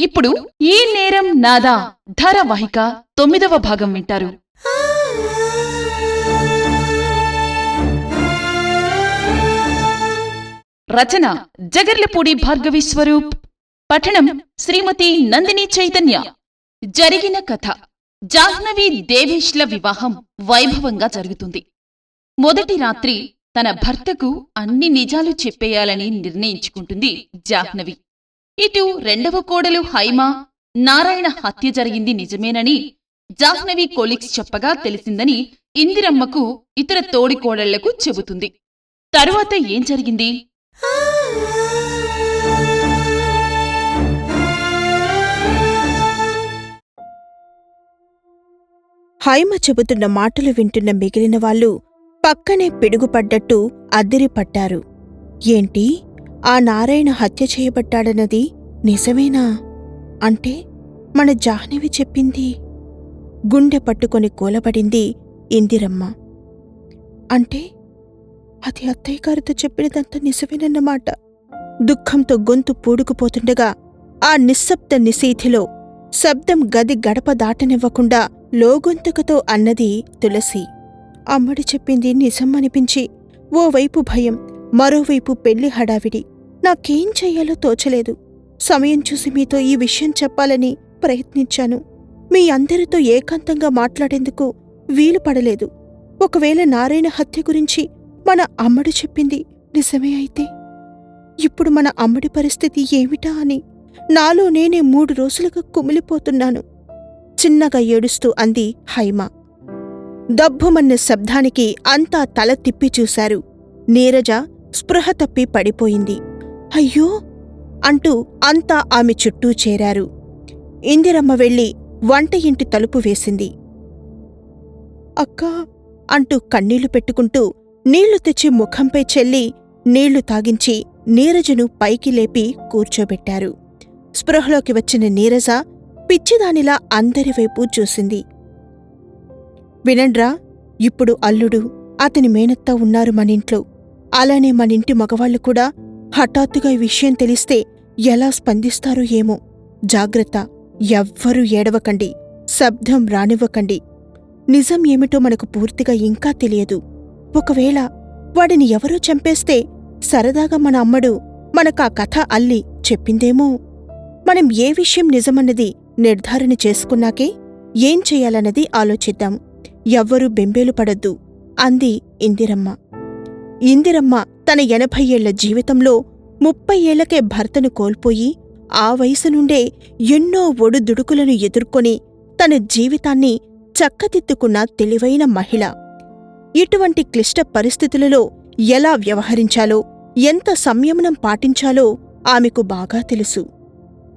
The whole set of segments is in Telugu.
ఇప్పుడు ఈ నేరం నాదా ధారావాహిక తొమ్మిదవ భాగం వింటారు. రచన జగర్లపూడి భార్గవి స్వరూప్. పఠనం శ్రీమతి నందిని చైతన్య. జరిగిన కథ. జాహ్నవి దేవేష్ల వివాహం వైభవంగా జరుగుతుంది. మొదటి రాత్రి తన భర్తకు అన్ని నిజాలు చెప్పేయాలని నిర్ణయించుకుంటుంది జాహ్నవి. ఇటు రెండవ కోడలు హైమా నారాయణ హత్య జరిగింది నిజమేనని జాహ్నవి కొలిక్స్ చెప్పగా తెలిసిందని ఇందిరమ్మకు ఇతర తోడి కోడళ్ళకు చెబుతుంది. తరువాత ఏం జరిగింది? హైమ చెబుతున్న మాటలు వింటున్న మిగిలిన వాళ్ళు పక్కనే పిడుగుపడ్డట్టు అద్దిరిపట్టారు ఏంటి? ఆ నారాయణ హత్య చేయబట్టాడన్నది నిజమేనా? అంటే మన జాహ్నవి చెప్పింది. గుండె పట్టుకొని కూలబడింది ఇందిరమ్మ. అంటే అది అత్తయ్య గారితో చెప్పినదంతా నిజమేనన్నమాట. దుఃఖంతో గొంతు పూడుకుపోతుండగా ఆ నిశ్శబ్ద నిశీథిలో శబ్దం గది గడప దాటనివ్వకుండా లోగొంతుకతో అన్నది తులసి. అమ్మడి చెప్పింది నిజం అనిపించి ఓవైపు భయం మరోవైపు పెళ్ళి హడావిడి. నాకేం చెయ్యాలో తోచలేదు. సమయం చూసి మీతో ఈ విషయం చెప్పాలని ప్రయత్నించాను. మీ అందరితో ఏకాంతంగా మాట్లాడేందుకు వీలు పడలేదు. ఒకవేళ నారాయణ హత్య గురించి మన అమ్మడు చెప్పింది నిజమే అయితే? ఇప్పుడు మన అమ్మడి పరిస్థితి ఏమిటా అని నాలో నేనే మూడు రోజులుగా కుమిలిపోతున్నాను. చిన్నగా ఏడుస్తూ అంది హైమ. దబ్బుమన్న శబ్దానికి అంతా తల తిప్పి చూశారు. నీరజ స్పృహ తప్పి పడిపోయింది. అయ్యో! అంటూ అంతా ఆమె చుట్టూ చేరారు. ఇందిరమ్మ వెళ్ళి వంట ఇంటి తలుపు వేసింది. అక్కా అంటూ కన్నీళ్ళు పెట్టుకుంటూ నీళ్ళు తెచ్చి ముఖంపై చెల్లి నీళ్ళు తాగించి నీరజను పైకి లేపి కూర్చోబెట్టారు. స్పృహలోకి వచ్చిన నీరజ పిచ్చిదానిలా అందరివైపు చూసింది. వినండ్రా ఇప్పుడు అల్లుడు అతని మేనత్త ఉన్నారు మనింట్లో. అలానే మనింటి మగవాళ్ళు కూడా హఠాత్తుగా ఈ విషయం తెలిస్తే ఎలా స్పందిస్తారో ఏమో. జాగ్రత్త ఎవ్వరూ ఏడవకండి శబ్దం రానివ్వకండి. నిజం ఏమిటో మనకు పూర్తిగా ఇంకా తెలియదు. ఒకవేళ వాడిని ఎవరో చంపేస్తే సరదాగా మన అమ్మడు మనకా కథ అల్లి చెప్పిందేమో. మనం ఏ విషయం నిజమన్నది నిర్ధారణ చేసుకున్నాకే ఏం చెయ్యాలన్నది ఆలోచిద్దాం. ఎవ్వరూ బెంబేలు పడొద్దు అంది ఇందిరమ్మ. ఇందిరమ్మ తన ఎనభై ఏళ్ళ జీవితంలో ముప్పై ఏళ్ళకే భర్తను కోల్పోయి ఆ వయసు నుండే ఎన్నో ఒడుదుడుకులను ఎదుర్కొని తన జీవితాన్ని చక్కదిద్దుకున్న తెలివైన మహిళ. ఇటువంటి క్లిష్ట పరిస్థితులలో ఎలా వ్యవహరించాలో ఎంత సంయమనం పాటించాలో ఆమెకు బాగా తెలుసు.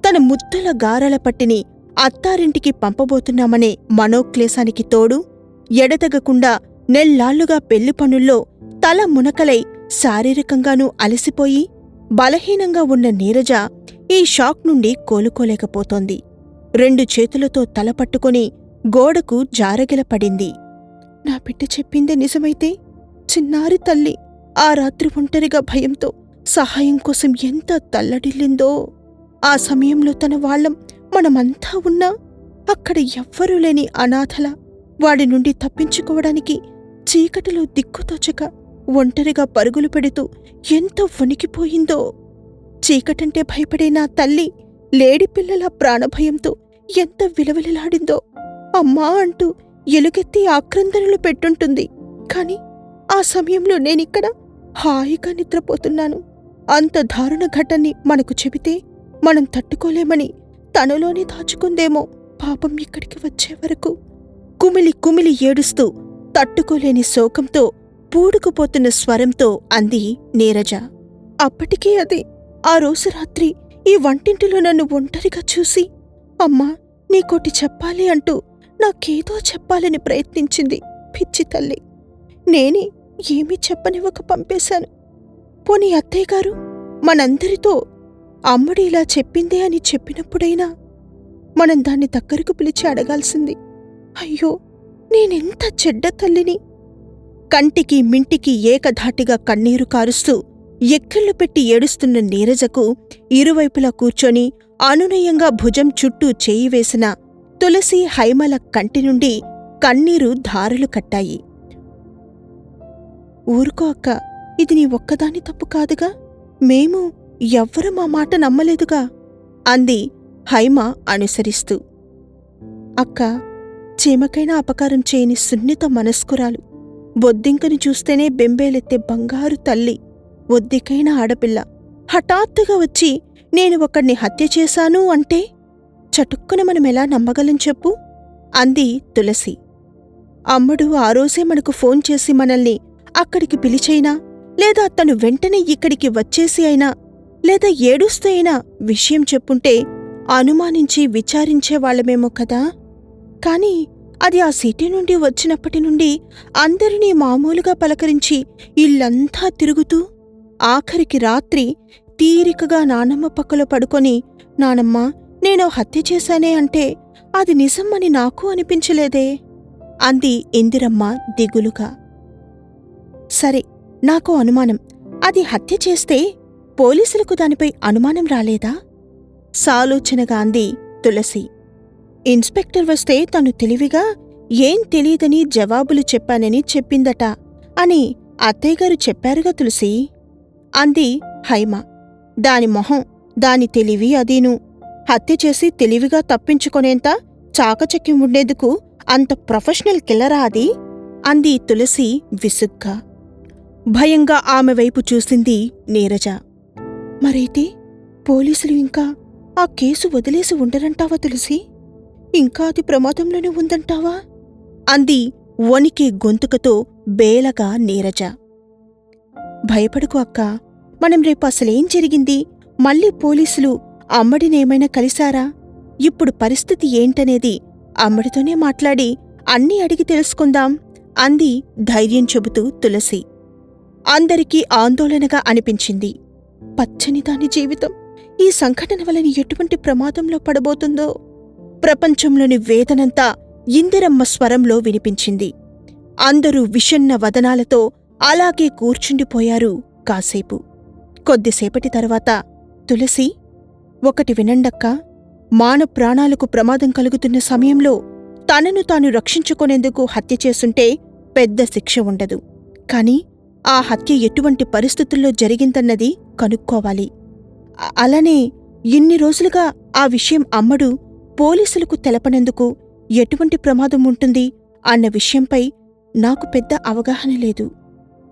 తన ముద్దల గారాల పట్టిని అత్తారింటికి పంపబోతున్నామనే మనోక్లేశానికి తోడు ఎడతెగకుండా నెల్లాళ్ళుగా పెళ్ళి పనుల్లో తల మునకలై శారీరకంగానూ అలసిపోయి బలహీనంగా ఉన్న నీరజ ఈ షాక్ నుండి కోలుకోలేకపోతోంది. రెండు చేతులతో తల పట్టుకుని గోడకు జారగిలపడింది. నా బిడ్డ చెప్పిందే నిజమైతే చిన్నారి తల్లి ఆ రాత్రి ఒంటరిగా భయంతో సహాయం కోసం ఎంత తల్లడిల్లిందో. ఆ సమయంలో తన వాళ్ళం మనమంతా ఉన్నా అక్కడ ఎవ్వరూ లేని అనాథల వాడి నుండి తప్పించుకోవడానికి చీకటిలో దిక్కుతోచక ఒంటరిగా పరుగులు పెడుతూ ఎంత వణికిపోయిందో. చీకటంటే భయపడే నా తల్లి లేడిపిల్లల ప్రాణభయంతో ఎంత విలవిలలాడిందో. అమ్మా అంటూ ఎలుగెత్తి ఆక్రందనలు పెట్టుంటుంది. కాని ఆ సమయంలో నేనిక్కడ హాయిగా నిద్రపోతున్నాను. అంత దారుణ ఘటన్ని మనకు చెబితే మనం తట్టుకోలేమని తనలోనే దాచుకుందేమో పాపం ఇక్కడికి వచ్చే వరకు. కుమిలి కుమిలి ఏడుస్తూ తట్టుకోలేని శోకంతో పూడుకుపోతున్న స్వరంతో అంది నీరజ. అప్పటికే అది ఆ రోజు రాత్రి ఈ వంటింటిలో నన్ను ఒంటరిగా చూసి అమ్మా నీకోటి చెప్పాలి అంటూ నాకేదో చెప్పాలని ప్రయత్నించింది పిచ్చి తల్లి. నేనే ఏమీ చెప్పనివ్వక పంపేశాను. పోనీ అత్తయ్య గారు మనందరితో అమ్మడి ఇలా చెప్పిందే అని చెప్పినప్పుడైనా మనం దాన్ని దగ్గరకు పిలిచి అడగాల్సింది. అయ్యో నేనెంత చెడ్డ తల్లిని కంటికి మింటికి ఏకధాటిగా కన్నీరు కారుస్తూ ఎక్కిళ్ళు పెట్టి ఏడుస్తున్న నీరజకు ఇరువైపులా కూర్చొని అనునయంగా భుజం చుట్టూ చేయి వేసిన తులసి హైమల కంటి నుండి కన్నీరు ధారలు కట్టాయి. ఊరుకో అక్క ఇది నీ ఒక్కదాని తప్పు కాదుగా? మేము ఎవ్వరూ మా మాట నమ్మలేదుగా? అంది హైమ అనుసరిస్తూ. అక్క చీమకైనా అపకారం చేయని సున్నిత మనస్కురాలు. బొద్దింకను చూస్తేనే బెంబేలెత్తే బంగారు తల్లి ఒద్దికైన ఆడపిల్ల. హఠాత్తుగా వచ్చి నేను ఒకణ్ణి హత్య చేశాను అంటే చటుక్కున మనమెలా నమ్మగలం చెప్పు? అంది తులసి. అమ్మడు ఆ రోజే మనకు ఫోన్ చేసి మనల్ని అక్కడికి పిలిచైనా లేదా తను వెంటనే ఇక్కడికి వచ్చేసి అయినా లేదా ఏడుస్తూ అయినా విషయం చెప్పుంటే అనుమానించి విచారించేవాళ్ళమేమో కదా! కానీ అది ఆ సిటీ నుండి వచ్చినప్పటి నుండి అందరినీ మామూలుగా పలకరించి ఇల్లంతా తిరుగుతూ ఆఖరికి రాత్రి తీరికగా నానమ్మ పక్కలో పడుకొని నానమ్మ నేను హత్య చేశానే అంటే అది నిజమని నాకు అనిపించలేదే? అంది ఇందిరమ్మ దిగులుగా. సరే నాకు అనుమానం. అది హత్య చేస్తే పోలీసులకు దానిపై అనుమానం రాలేదా? సాలోచనగా అంది తులసి. ఇన్స్పెక్టర్ వస్తే తను తెలివిగా ఏం తెలియదని జవాబులు చెప్పానని చెప్పిందట అని అత్తయ్యగారు చెప్పారుగా తులసి. అంది హైమ. దాని మొహం దాని తెలివి అదీను. హత్య చేసి తెలివిగా తప్పించుకొనేంత చాకచక్యం ఉండేందుకు అంత ప్రొఫెషనల్ కిల్లరా అది? అంది తులసి విసుగ్గా. భయంగా ఆమె వైపు చూసింది నీరజ. మరైతే పోలీసులు ఇంకా ఆ కేసు వదిలేసి ఉండరంటావా తులసి? ఇంకా అది ప్రమాదంలోనే ఉందంటావా? అంది వణికే గొంతుకతో బేలగా నీరజ. భయపడుకు అక్క మనం రేపు అసలేం జరిగింది? మళ్ళీ పోలీసులు అమ్మడినేమైనా కలిశారా? ఇప్పుడు పరిస్థితి ఏంటనేది అమ్మడితోనే మాట్లాడి అన్నీ అడిగి తెలుసుకుందాం అంది ధైర్యం చెబుతూ తులసి. అందరికీ ఆందోళనగా అనిపించింది. పచ్చని దాని జీవితం ఈ సంఘటన వలన ఎటువంటి ప్రమాదంలో పడబోతుందో? ప్రపంచంలోని వేదనంతా ఇందిరమ్మ స్వరంలో వినిపించింది. అందరూ విషన్న వదనాలతో అలాగే కూర్చుండిపోయారు కాసేపు. కొద్దిసేపటి తర్వాత తులసి ఒకటి వినండక్కా. మాన ప్రాణాలకు ప్రమాదం కలుగుతున్న సమయంలో తనను తాను రక్షించుకునేందుకు హత్య చేసుంటే పెద్ద శిక్ష ఉండదు. కాని ఆ హత్య ఎటువంటి పరిస్థితుల్లో జరిగిందన్నది కనుక్కోవాలి. అలానే ఇన్ని రోజులుగా ఆ విషయం అమ్మడు పోలీసులకు తెలపనందుకు ఎటువంటి ప్రమాదం ఉంటుంది అన్న విషయంపై నాకు పెద్ద అవగాహన లేదు.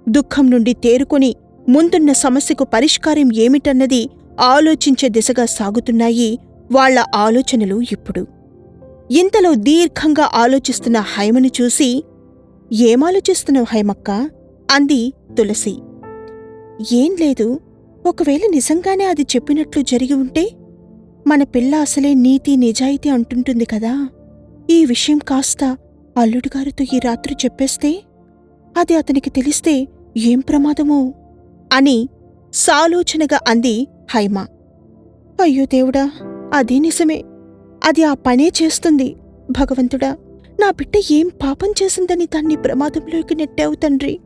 దుఃఖం నుండి తేరుకొని ముందున్న సమస్యకు పరిష్కారం ఏమిటన్నది ఆలోచించే దిశగా సాగుతున్నాయి వాళ్ళ ఆలోచనలు ఇప్పుడు. ఇంతలో దీర్ఘంగా ఆలోచిస్తున్న హైమను చూసి ఏమాలోచిస్తున్నావు హైమక్క? అంది తులసి. ఏం లేదు. ఒకవేళ నిజంగానే అది చెప్పినట్లు జరిగి ఉంటే మన పిల్ల అసలే నీతి నిజాయితీ అంటుంటుంది కదా. ఈ విషయం కాస్త అల్లుడుగారితో ఈ రాత్రి చెప్పేస్తే అది అతనికి తెలిస్తే ఏం ప్రమాదమో? అని సాలోచనగా అంది హైమ. అయ్యో దేవుడా అదే నిజమే. అది ఆ పనే చేస్తుంది. భగవంతుడా నా బిడ్డ ఏం పాపం చేసిందని దాన్ని ప్రమాదంలోకి నెట్టావు తండ్రి.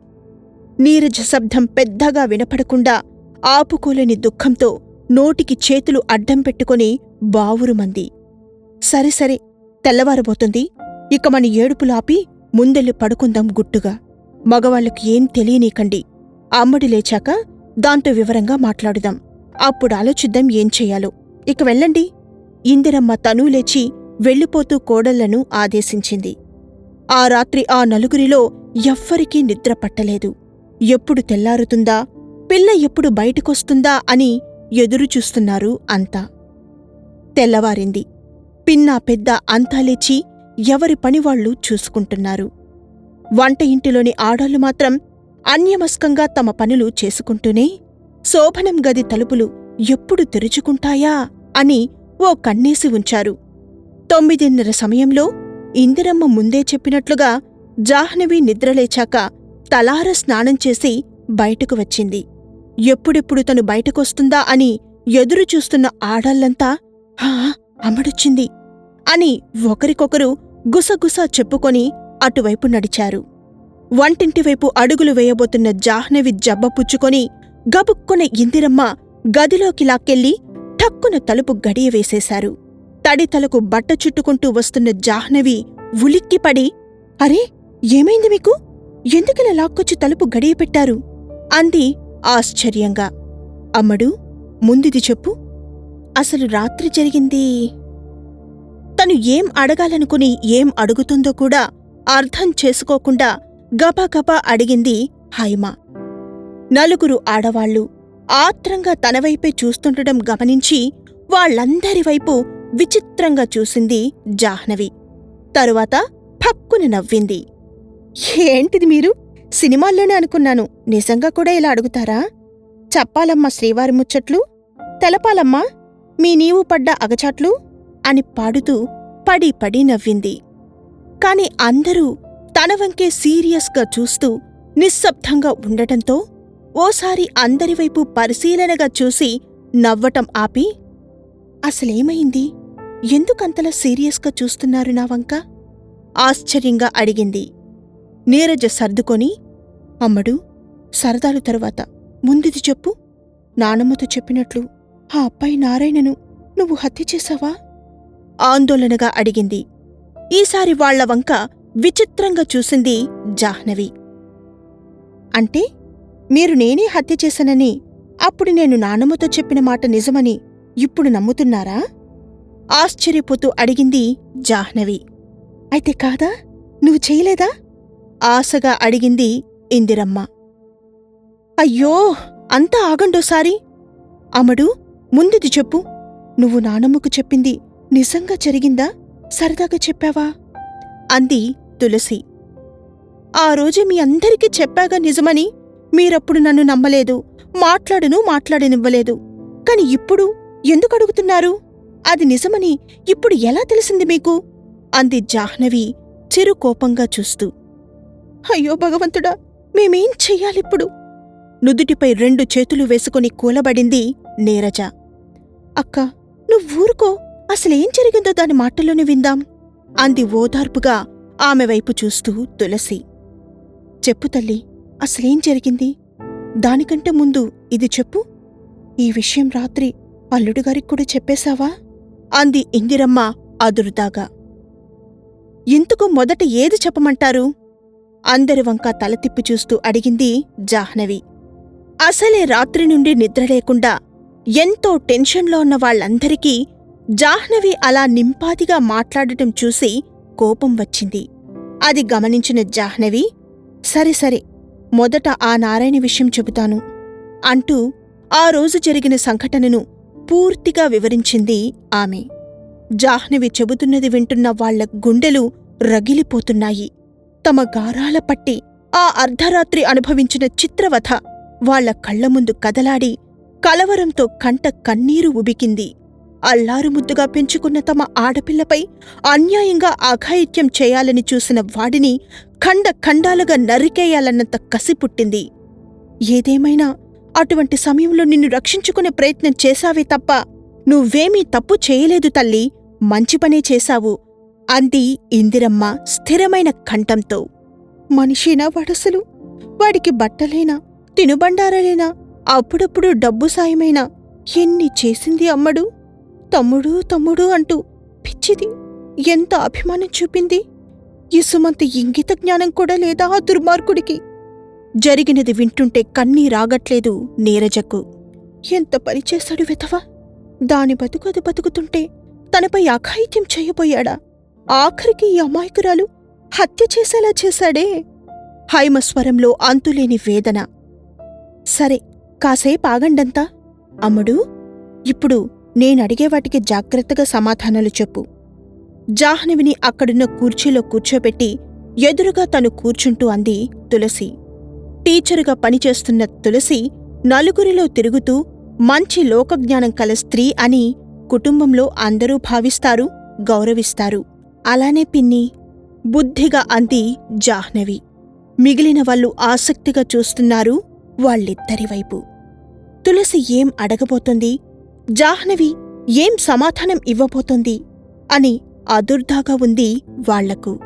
నీరజ శబ్దం పెద్దగా వినపడకుండా ఆపుకోలేని దుఃఖంతో నోటికి చేతులు అడ్డం పెట్టుకొని బావురుమంది. సరే సరే తెల్లవారబోతుంది. ఇక మన ఏడుపులాపి ముందెళ్ళి పడుకుందాం గుట్టుగా. మగవాళ్ళకి ఏం తెలియనీకండి. అమ్మడి లేచాక దాంతో వివరంగా మాట్లాడుదాం. అప్పుడు ఆలోచిద్దాం ఏం చెయ్యాలో ఇక వెళ్ళండి. ఇందిరమ్మ తనూ లేచి వెళ్ళిపోతూ కోడళ్ళను ఆదేశించింది. ఆ రాత్రి ఆ నలుగురిలో ఎవ్వరికీ నిద్ర పట్టలేదు. ఎప్పుడు తెల్లారుతుందా? పిల్ల ఎప్పుడు బయటకొస్తుందా అని ఎదురుచూస్తున్నారు అంతా. తెల్లవారింది. పిన్నా పెద్ద అంతా లేచి ఎవరి పనివాళ్ళు చూసుకుంటున్నారు. వంట ఇంటిలోని ఆడాళ్ళు మాత్రం అన్యమస్కంగా తమ పనులు చేసుకుంటూనే శోభనం గది తలుపులు ఎప్పుడు తెరుచుకుంటాయా అని ఓ కన్నేసి ఉంచారు. తొమ్మిదిన్నర సమయంలో ఇందిరమ్మ ముందే చెప్పినట్లుగా జాహ్నవి నిద్రలేచాక తలార స్నానం చేసి బయటకు వచ్చింది. ఎప్పుడెప్పుడు తను బయటకొస్తుందా అని ఎదురుచూస్తున్న ఆడాళ్ళంతా హా అమ్మడొచ్చింది అని ఒకరికొకరు గుసగుస చెప్పుకొని అటువైపు నడిచారు. వంటింటివైపు అడుగులు వేయబోతున్న జాహ్నవి జబ్బ పుచ్చుకొని గబుక్కున ఇందిరమ్మ గదిలోకి లాక్కెళ్ళి ఠక్కున తలుపు గడియ వేసేశారు. తడితలకు బట్ట చుట్టుకుంటూ వస్తున్న జాహ్నవి ఉలిక్కిపడి అరే ఏమైంది మీకు? ఎందుకిలా లాక్కొచ్చి తలుపు గడియపెట్టారు అంది ఆశ్చర్యంగా. అమ్మడు ముందిది చెప్పు. అసలు రాత్రి జరిగింది? తను ఏం అడగాలనుకుని ఏం అడుగుతుందో కూడా అర్థం చేసుకోకుండా గబాగబా అడిగింది హైమ. నలుగురు ఆడవాళ్ళు ఆత్రంగా తనవైపే చూస్తుండటం గమనించి వాళ్ళందరివైపు విచిత్రంగా చూసింది జాహ్నవి. తరువాత ఫక్కున నవ్వింది. ఏంటిది మీరు? సినిమాల్లోనే అనుకున్నాను. నిజంగా కూడా ఇలా అడుగుతారా? చెప్పాలమ్మా శ్రీవారి ముచ్చట్లు. తెలపాలమ్మా మీ నీవు పడ్డ అగచాట్లు అని పాడుతూ పడి పడి నవ్వింది. కాని అందరూ తన వంకే సీరియస్గా చూస్తూ నిశ్శబ్దంగా ఉండటంతో ఓసారి అందరివైపు పరిశీలనగా చూసి నవ్వటం ఆపి అసలేమైంది? ఎందుకంతలా సీరియస్గా చూస్తున్నారు నా వంక? ఆశ్చర్యంగా అడిగింది. నీరజ సర్దుకొని అమ్మడు సరదాలు తరువాత. ముందిది చెప్పు. నానమ్మతో చెప్పినట్లు ఆ అబ్బాయి నారాయణను నువ్వు హత్య చేశావా? ఆందోళనగా అడిగింది. ఈసారి వాళ్ళ వంక విచిత్రంగా చూసింది జాహ్నవి. అంటే మీరు నేనే హత్య చేశానని అప్పుడు నేను నానమ్మతో చెప్పిన మాట నిజమని ఇప్పుడు నమ్ముతున్నారా? ఆశ్చర్యపోతూ అడిగింది జాహ్నవి. అయితే కాదా? నువ్వు చేయలేదా? ఆశగా అడిగింది ఇందిరమ్మ. అయ్యో అంతా ఆగండోసారి అమడు ముందుది చెప్పు. నువ్వు నానమ్మకు చెప్పింది నిజంగా జరిగిందా? సరదాగా చెప్పావా? అంది తులసి. ఆ రోజు మీ అందరికీ చెప్పాగా నిజమని మీరప్పుడు నన్ను నమ్మలేదు మాట్లాడును మాట్లాడనివ్వలేదు. కాని ఇప్పుడు ఎందుకు అడుగుతున్నారు? అది నిజమని ఇప్పుడు ఎలా తెలిసింది మీకు? అంది జాహ్నవి చిరుకోపంగా చూస్తూ. అయ్యో భగవంతుడా మేమేం చెయ్యాలిప్పుడు? నుదుటిపై రెండు చేతులు వేసుకుని కూలబడింది నీరజ. అక్క నువ్వూరుకో అసలేం జరిగిందో దాని మాటల్లోనే విందాం అంది ఓదార్పుగా ఆమె వైపు చూస్తూ తులసి. చెప్పు తల్లి అసలేం జరిగింది? దానికంటే ముందు ఇది చెప్పు. ఈ విషయం రాత్రి అల్లుడుగారికి కూడా చెప్పేశావా? అంది ఇందిరమ్మ అదురుదాగా. ఇందుకు మొదట ఏది చెప్పమంటారు? అందరి వంక తల తిప్పి చూస్తూ అడిగింది జాహ్నవి. అసలే రాత్రి నుండి నిద్ర లేకుండా ఎంతో టెన్షన్లో ఉన్న వాళ్ళందరికీ జాహ్నవి అలా నింపాదిగా మాట్లాడటం చూసి కోపం వచ్చింది. అది గమనించిన జాహ్నవి సరే సరే మొదట ఆ నారాయణ విషయం చెబుతాను అంటూ ఆ రోజు జరిగిన సంఘటనను పూర్తిగా వివరించింది ఆమె. జాహ్నవి చెబుతున్నది వింటున్న వాళ్ళ గుండెలు రగిలిపోతున్నాయి. తమ గారాల పట్టి ఆ అర్ధరాత్రి అనుభవించిన చిత్రవథ వాళ్ళ కళ్ళ ముందు కదలాడి కలవరంతో కంట కన్నీరు ఉబికింది. అల్లారుముద్దుగా పెంచుకున్న తమ ఆడపిల్లపై అన్యాయంగా అఘాయిత్యం చేయాలని చూసిన వాడిని ఖండ ఖండాలుగా నరికేయాలన్నంత కసి పుట్టింది. ఏదేమైనా అటువంటి సమయంలో నిన్ను రక్షించుకునే ప్రయత్నం చేశావే తప్ప నువ్వేమీ తప్పు చేయలేదు తల్లి. మంచి పనే చేశావు. అంది ఇందిరమ్మ స్థిరమైన కంఠంతో. మనిషినా వడసలు? వాడికి బట్టలేనా? తినుబండారలేనా? అప్పుడప్పుడు డబ్బు సాయమైనా? ఎన్ని చేసింది అమ్మడు? తమ్ముడు తమ్ముడు అంటూ పిచ్చిది. ఎంత అభిమానం చూపింది? ఇసుమంత ఇంగిత జ్ఞానం కూడా లేదా ఆ దుర్మార్గుడికి? జరిగినది వింటుంటే కన్నీ రాగట్లేదు నీరజకు. ఎంత పని చేశాడు దాని బతుకు అది బతుకుతుంటే తనపై అఘాయిత్యం చేయబోయాడా? ఆఖరికి ఈ అమాయకురాలు హత్య చేసేలా చేశాడే. హైమస్వరంలో అంతులేని వేదన. సరే కాసేపు ఆగండంతా. అమ్ముడు ఇప్పుడు నేనడిగే వాటికి జాగ్రత్తగా సమాధానాలు చెప్పు. జాహ్నవిని అక్కడున్న కుర్చీలో కూర్చోబెట్టి ఎదురుగా తను కూర్చుంటూ అంది తులసి. టీచరుగా పనిచేస్తున్న తులసి నలుగురిలో తిరుగుతూ మంచి లోకజ్ఞానం కల స్త్రీ అని కుటుంబంలో అందరూ భావిస్తారు గౌరవిస్తారు. అలానే పిన్ని బుద్ధిగా అంది జాహ్నవి. మిగిలిన వాళ్ళు ఆసక్తిగా చూస్తున్నారు వాళ్ళిద్దరి వైపు. తులసి ఏం అడగబోతోంది? జాహ్నవి ఏం సమాధానం ఇవ్వబోతోంది? అని అదుర్దాగా ఉంది వాళ్ళకు.